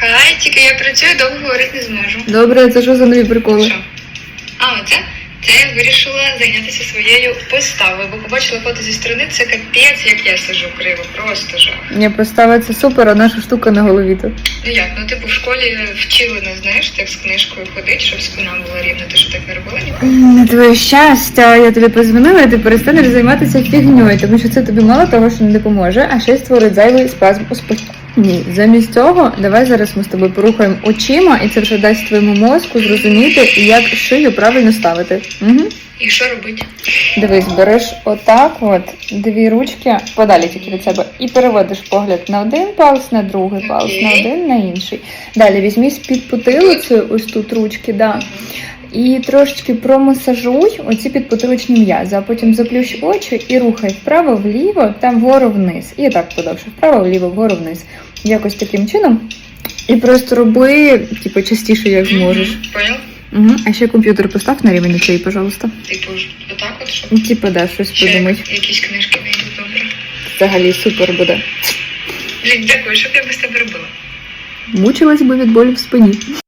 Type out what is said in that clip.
Хай, тільки я працюю, довго говорити не зможу. Добре, це що за нові приколи? Що? А, оце? Це я вирішила зайнятися своєю поставою, бо побачила фото зі сторони, це капець, як я сижу криво, просто жах. Ні, постава це супер, а наша штука на голові тут. Ну як, ну типу в школі вчили нас, знаєш, так з книжкою ходити, щоб спина була рівна, ти що так не робила ніколи? На твоє щастя, я тобі позвонила, і ти перестанеш займатися фігньою, тому що це тобі мало того, що не допоможе, а ще й створить зайвий спазм у спині. Ні, замість цього, давай зараз ми з тобою порухаємо очима, і це вже дасть твоєму мозку зрозуміти, як шию правильно ставити. Угу. І що робити? Дивись, береш отак, от дві ручки подалі тільки від себе, і переводиш погляд на один палець, на другий палець, на один, на інший. Далі візьмись під потилицею, ось тут ручки, да. І трошечки промасажуй оці підпотиличні м'язи, а потім заплющ очі і рухай вправо-вліво та вгору-вниз. І так подовше, вправо-вліво, вгору-вниз. Якось таким чином. І просто роби, типу, частіше, як зможеш. Понял? Угу. А ще комп'ютер постав на рівень очей, пожалуйста. Типу, отак от, щоб Типу, да, щось ще подумай. якісь книжки не йдуть добре. Взагалі супер буде. Блін, дякую, що б я без тебе робила? Мучилась би від болю в спині.